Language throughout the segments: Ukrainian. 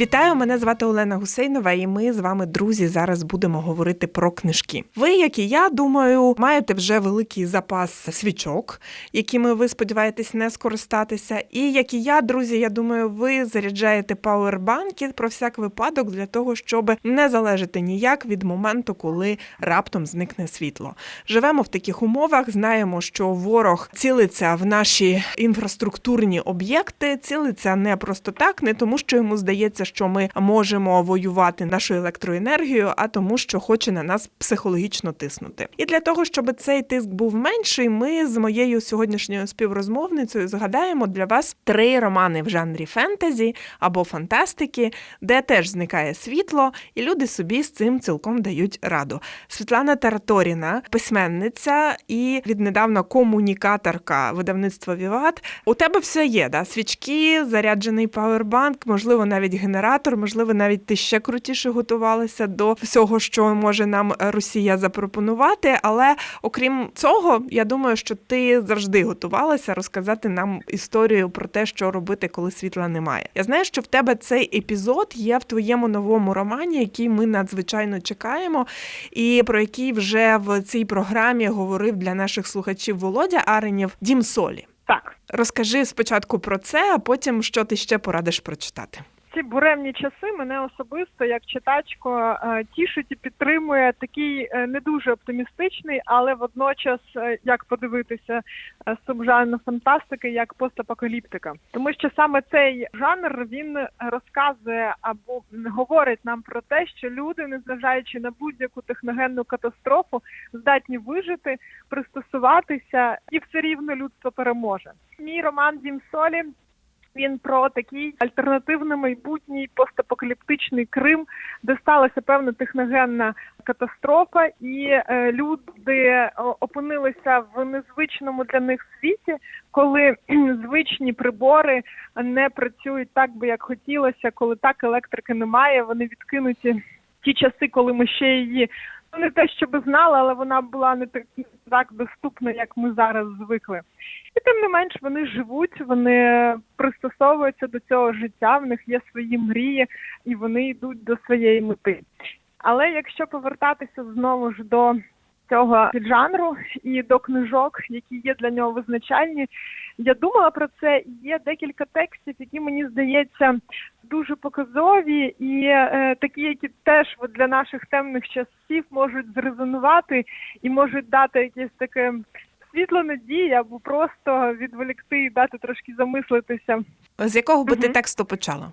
Вітаю, мене звати Олена Гусейнова, і ми з вами, друзі, зараз будемо говорити про книжки. Ви, як і я, думаю, маєте вже великий запас свічок, якими ви сподіваєтесь не скористатися. І як і я, друзі, я думаю, ви заряджаєте пауербанки про всяк випадок для того, щоб не залежати ніяк від моменту, коли раптом зникне світло. Живемо в таких умовах, знаємо, що ворог цілиться в наші інфраструктурні об'єкти, цілиться не просто так, не тому, що йому здається, що ми можемо воювати нашою електроенергією, а тому, що хоче на нас психологічно тиснути. І для того, щоб цей тиск був менший, ми з моєю сьогоднішньою співрозмовницею згадаємо для вас три романи в жанрі фентезі або фантастики, де теж зникає світло, і люди собі з цим цілком дають раду. Світлана Тараторіна, письменниця і віднедавна комунікаторка видавництва Віват. У тебе все є, да? свічки, заряджений павербанк, можливо, навіть генератор, можливо, навіть ти ще крутіше готувалася до всього, що може нам Росія запропонувати. Але окрім цього, я думаю, що ти завжди готувалася розказати нам історію про те, що робити, коли світла немає. Я знаю, що в тебе цей епізод є в твоєму новому романі, який ми надзвичайно чекаємо, і про який вже в цій програмі говорив для наших слухачів Володя Аренєв Дім Солі. Так, Розкажи спочатку про це, а потім що ти ще порадиш прочитати. Ці буремні часи мене особисто як читачко е, тішить і підтримує такий е, не дуже оптимістичний, але водночас е, як подивитися субжанр фантастики як постапокаліптика. Тому що саме цей жанр він розказує або говорить нам про те, що люди, незважаючи на будь-яку техногенну катастрофу, здатні вижити, пристосуватися, і все рівно людство переможе. Мій роман Дім Солі він про такий альтернативний майбутній постапокаліптичний Крим, де сталася певна техногенна катастрофа, і е, люди опинилися в незвичному для них світі, коли звичні прибори не працюють так би як хотілося, коли так електрики немає. Вони відкинуті ті часи, коли ми ще її. Не те, щоб знала, але вона була не так, не так доступна, як ми зараз звикли. І тим не менш вони живуть, вони пристосовуються до цього життя, в них є свої мрії, і вони йдуть до своєї мети. Але якщо повертатися знову ж до цього піджанру і до книжок, які є для нього визначальні, я думала про це. Є декілька текстів, які мені здається дуже показові, і е, такі, які теж от для наших темних часів можуть зрезонувати і можуть дати якесь таке світло надії або просто відволікти і дати трошки замислитися. З якого би ти тексту почала?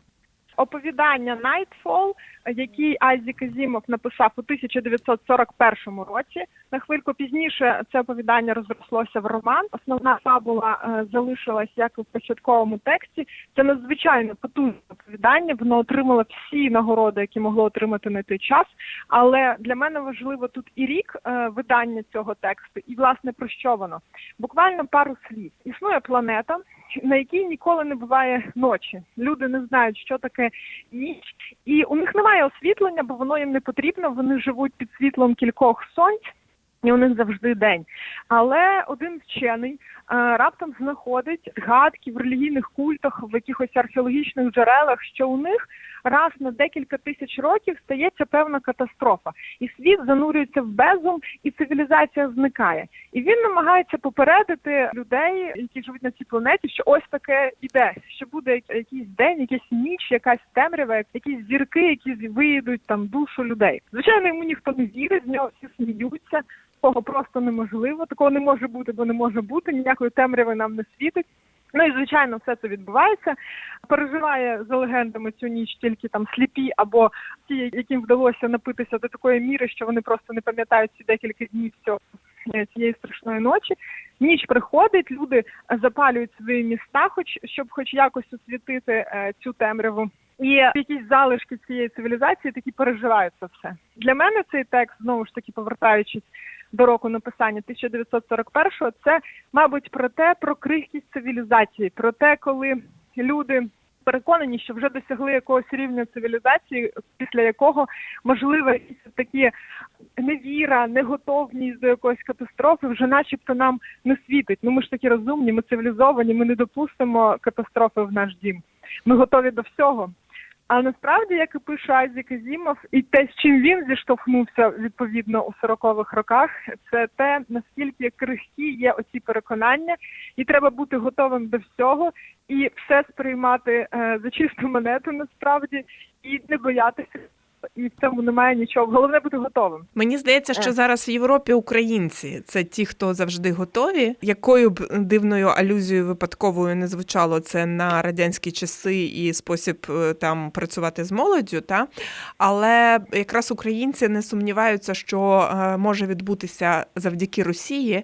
Оповідання Nightfall, який Айзік Азімов написав у 1941 році. На хвильку пізніше це оповідання розрослося в роман. Основна фабула е, залишилась як в початковому тексті. Це надзвичайно потужне оповідання. Воно отримало всі нагороди, які могло отримати на той час. Але для мене важливо тут і рік е, видання цього тексту, і власне про що воно. Буквально пару слів. Існує планета, на якій ніколи не буває ночі. Люди не знають, що таке ніч, і у них немає освітлення, бо воно їм не потрібно. Вони живуть під світлом кількох сонць. І у них завжди день. Але один вчений а, раптом знаходить згадки в релігійних культах, в якихось археологічних джерелах, що у них раз на декілька тисяч років стається певна катастрофа, і світ занурюється в безум, і цивілізація зникає. І він намагається попередити людей, які живуть на цій планеті, що ось таке іде, що буде якийсь день, якась ніч, якась темрява, якісь зірки, які виїдуть там душу людей. Звичайно, йому ніхто не вірить, з нього всі сміються. Такого просто неможливо, такого не може бути, бо не може бути, ніякої темряви нам не світить. Ну і звичайно, все це відбувається. Переживає за легендами цю ніч тільки там сліпі або ті, яким вдалося напитися до такої міри, що вони просто не пам'ятають ці декілька днів цього е, цієї страшної ночі. Ніч приходить, люди запалюють свої міста, хоч щоб хоч якось освітити е, цю темряву. І якісь залишки цієї цивілізації такі переживають це все. Для мене цей текст, знову ж таки, повертаючись до року написання 1941-го, це, мабуть, про те, про крихкість цивілізації, про те, коли люди переконані, що вже досягли якогось рівня цивілізації, після якого можливо якісь такі невіра, неготовність до якоїсь катастрофи вже начебто нам не світить. Ну ми ж такі розумні, ми цивілізовані, ми не допустимо катастрофи в наш дім. Ми готові до всього. А насправді, як і пише Айзек Азімов, і те, з чим він зіштовхнувся відповідно у 40-х роках, це те, наскільки крихкі є оці переконання, і треба бути готовим до всього, і все сприймати е, за чисту монету насправді, і не боятися. І в цьому немає нічого. Головне бути готовим. Мені здається, що Е. зараз в Європі українці це ті, хто завжди готові. Якою б дивною алюзією випадковою не звучало це на радянські часи і спосіб е, там працювати з молоддю, та але якраз українці не сумніваються, що е, може відбутися завдяки Росії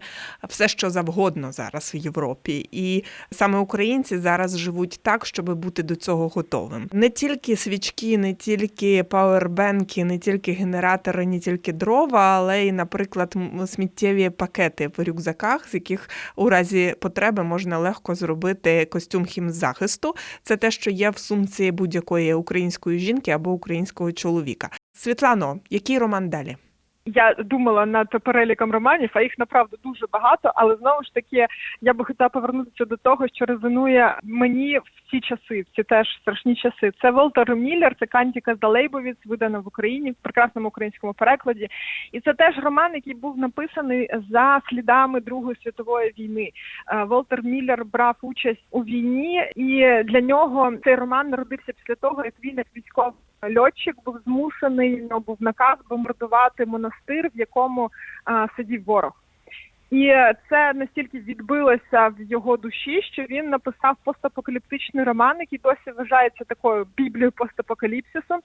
все, що завгодно зараз в Європі, і саме українці зараз живуть так, щоб бути до цього готовим. Не тільки свічки, не тільки пауербенки, не тільки генератори, не тільки дрова, але й, наприклад, сміттєві пакети в рюкзаках, з яких у разі потреби можна легко зробити костюм хімзахисту. Це те, що є в сумці будь-якої української жінки або українського чоловіка. Світлано, який роман далі? Я думала над переліком романів, а їх направду дуже багато. Але знову ж таки, я би хотіла повернутися до того, що резонує мені в ці часи, в ці теж страшні часи. Це Волтер Міллер, це Кантіка Залейбовіц, видана в Україні в прекрасному українському перекладі. І це теж роман, який був написаний за слідами Другої світової війни. Е, Волтер Міллер брав участь у війні, і для нього цей роман народився після того, як він як військовий льотчик був змушений, у нього був наказ бомбардувати монастир, в якому а, сидів ворог. І це настільки відбилося в його душі, що він написав постапокаліптичний роман, який досі вважається такою біблією постапокаліпсису.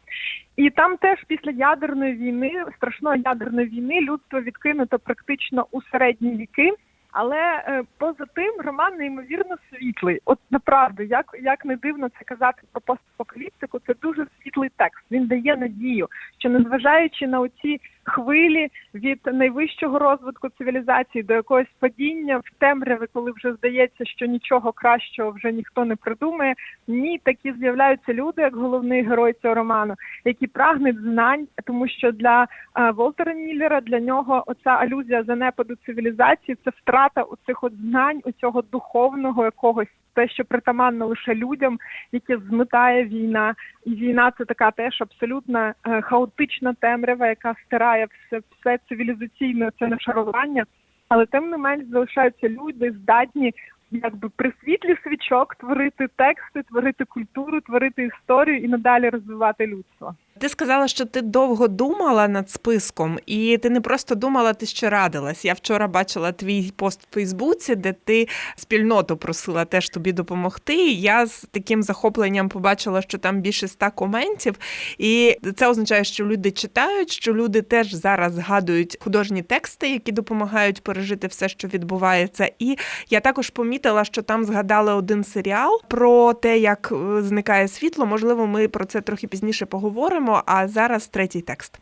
І там теж після ядерної війни, страшної ядерної війни, людство відкинуто практично у середні віки. Але е, поза тим роман неймовірно світлий. От направду, як, як не дивно це казати про постапокаліптику, це дуже світлий текст. Він дає надію, що незважаючи на оці хвилі від найвищого розвитку цивілізації до якогось падіння в темряви, коли вже здається, що нічого кращого вже ніхто не придумає. Ні, такі з'являються люди, як головний герой цього роману, які прагнуть знань, тому що для е, Волтера Міллера для нього оця алюзія занепаду цивілізації це втрата у цих от знань, у цього духовного якогось те, що притаманно лише людям, яке змитає війна, і війна це така теж абсолютно е, хаотична темрява, яка стирає все, все цивілізаційне це не шарування, Але тим не менш залишаються люди, здатні якби при світлі свічок творити тексти, творити культуру, творити історію і надалі розвивати людство. Ти сказала, що ти довго думала над списком, і ти не просто думала, ти ще радилась. Я вчора бачила твій пост в Фейсбуці, де ти спільноту просила теж тобі допомогти. Я з таким захопленням побачила, що там більше ста коментів, і це означає, що люди читають, що люди теж зараз згадують художні тексти, які допомагають пережити все, що відбувається. І я також помітила, що там згадали один серіал про те, як е, зникає світло. Можливо, ми про це трохи пізніше поговоримо. А зараз третій текст.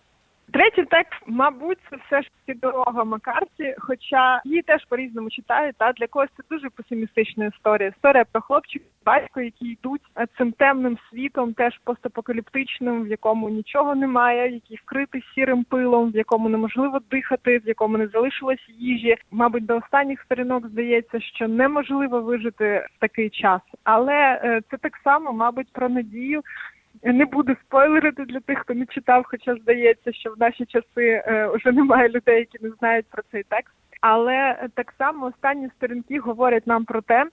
Третій текст, мабуть, це все ж таки дорога Макарті, хоча її теж по-різному читають. Та для когось це дуже песимістична історія. Історія про хлопчика, батько, які йдуть цим темним світом, теж постапокаліптичним, в якому нічого немає, який вкритий сірим пилом, в якому неможливо дихати, в якому не залишилось їжі. Мабуть, до останніх сторінок здається, що неможливо вижити в такий час, але е, це так само, мабуть, про надію. Не буду спойлерити для тих, хто не читав, хоча здається, що в наші часи е, вже немає людей, які не знають про цей текст. Але е, так само останні сторінки говорять нам про те,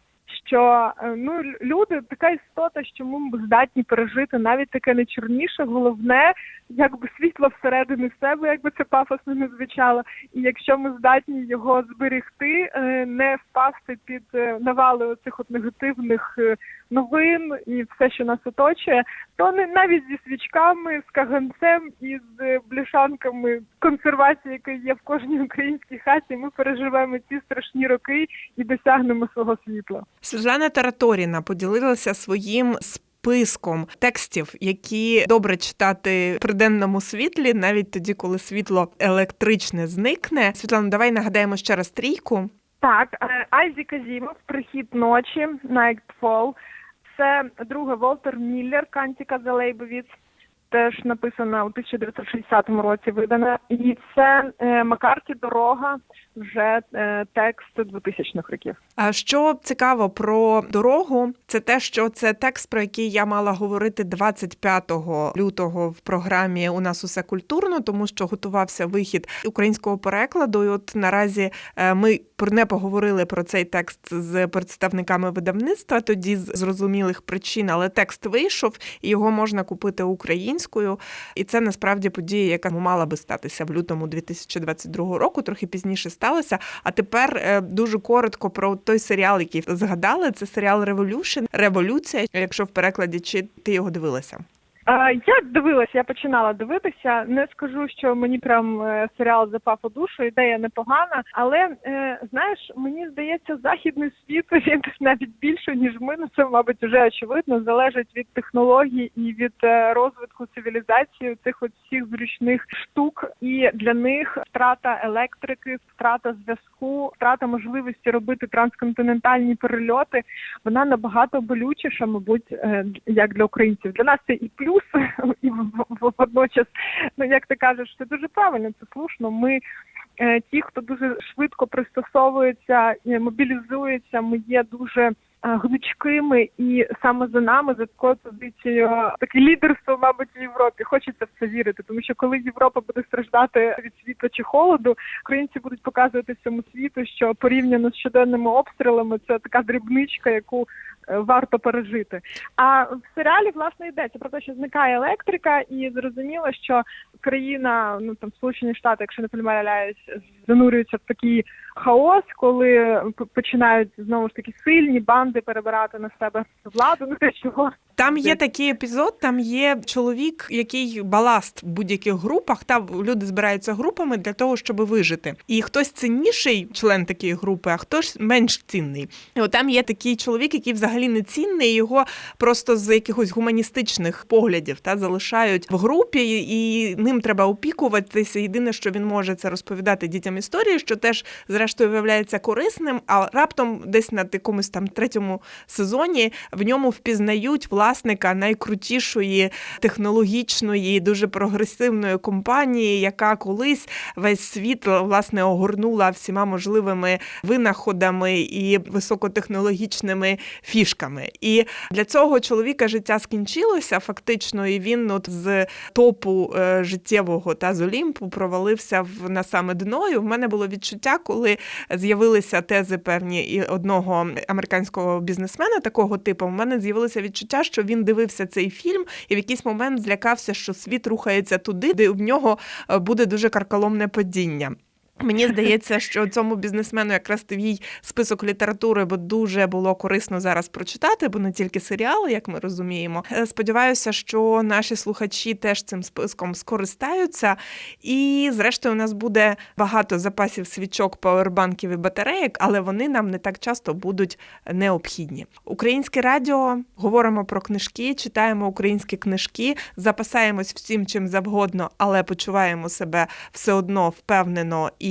що е, ну лю- люди така істота, що ми здатні пережити навіть таке найчорніше, головне, якби світло всередині себе, якби це пафосно не звучало. І якщо ми здатні його зберегти, е, не впасти під е, навали оцих от негативних е, новин і все, що нас оточує, то не навіть зі свічками, з каганцем і з бляшанками консервації, яка є в кожній українській хаті, ми переживемо ці страшні роки і досягнемо свого світла. Світлана Тараторіна поділилася своїм списком текстів, які добре читати при денному світлі, навіть тоді, коли світло електричне зникне. Світлана, давай нагадаємо ще раз трійку. Так, е, Айзі Казімов, прихід ночі, Nightfall. Це друге Волтер Міллер Кантіка за Лейбовіц. Теж написана у 1960 році видана. І це е, Макарті Дорога, вже е, текст 2000-х років. А що цікаво про дорогу, це те, що це текст, про який я мала говорити 25 лютого в програмі У нас усе культурно, тому що готувався вихід українського перекладу. І от наразі е, ми не поговорили про цей текст з представниками видавництва, тоді з зрозумілих причин, але текст вийшов і його можна купити українською. І це насправді подія, яка мала би статися в лютому 2022 року, трохи пізніше сталося. А тепер е, дуже коротко про той серіал, який згадали. Це серіал Revolution, Революція. Якщо в перекладі, чи ти його дивилася? Я дивилася, я починала дивитися. Не скажу, що мені прям е, серіал запав у душу, ідея непогана. Але е, знаєш, мені здається, західний світ він навіть більше ніж ми. Ну це мабуть вже очевидно. Залежить від технологій і від е, розвитку цивілізації цих от всіх зручних штук. І для них втрата електрики, втрата зв'язку, втрата можливості робити трансконтинентальні перельоти. Вона набагато болючіша, мабуть, як для українців. Для нас це і плюс плюс і водночас, ну як ти кажеш, це дуже правильно, це слушно. Ми е, ті, хто дуже швидко пристосовується, мобілізується, ми є дуже е, гнучкими, і саме за нами за такою позицією таке лідерство, мабуть, в Європі. Хочеться в це вірити, тому що коли Європа буде страждати від світу чи холоду, українці будуть показувати всьому світу, що порівняно з щоденними обстрілами це така дрібничка, яку варто пережити. А в серіалі власне йдеться про те, що зникає електрика, і зрозуміло, що країна, ну там Сполучені Штати, якщо не помиляюсь, занурюються в такий хаос, коли починають знову ж таки сильні банди перебирати на себе владу. Ну те чого там є такий епізод, там є чоловік, який баласт в будь-яких групах. Та люди збираються групами для того, щоб вижити. І хтось цінніший член такої групи, а хтось менш цінний. І от там є такий чоловік, який взагалі не цінний, його просто з якихось гуманістичних поглядів та залишають в групі, і ним треба опікуватися. Єдине, що він може це розповідати дітям історії, що теж зрештою виявляється корисним. А раптом, десь на якомусь там третьому сезоні в ньому впізнають власника найкрутішої технологічної, дуже прогресивної компанії, яка колись весь світ власне огорнула всіма можливими винаходами і високотехнологічними фішками. І для цього чоловіка життя скінчилося фактично, і він от з топу е, життєвого та з Олімпу провалився в на саме дно. І В мене було відчуття, коли з'явилися тези певні і одного американського бізнесмена такого типу. У мене з'явилося відчуття, що він дивився цей фільм і в якийсь момент злякався, що світ рухається туди, де в нього е, буде дуже карколомне падіння. Мені здається, що цьому бізнесмену якраз твій список літератури, бо дуже було корисно зараз прочитати, бо не тільки серіали, як ми розуміємо. Е, сподіваюся, що наші слухачі теж цим списком скористаються. І, зрештою, у нас буде багато запасів свічок, пауербанків і батарейок, але вони нам не так часто будуть необхідні. Українське радіо говоримо про книжки, читаємо українські книжки, запасаємось всім чим завгодно, але почуваємо себе все одно впевнено і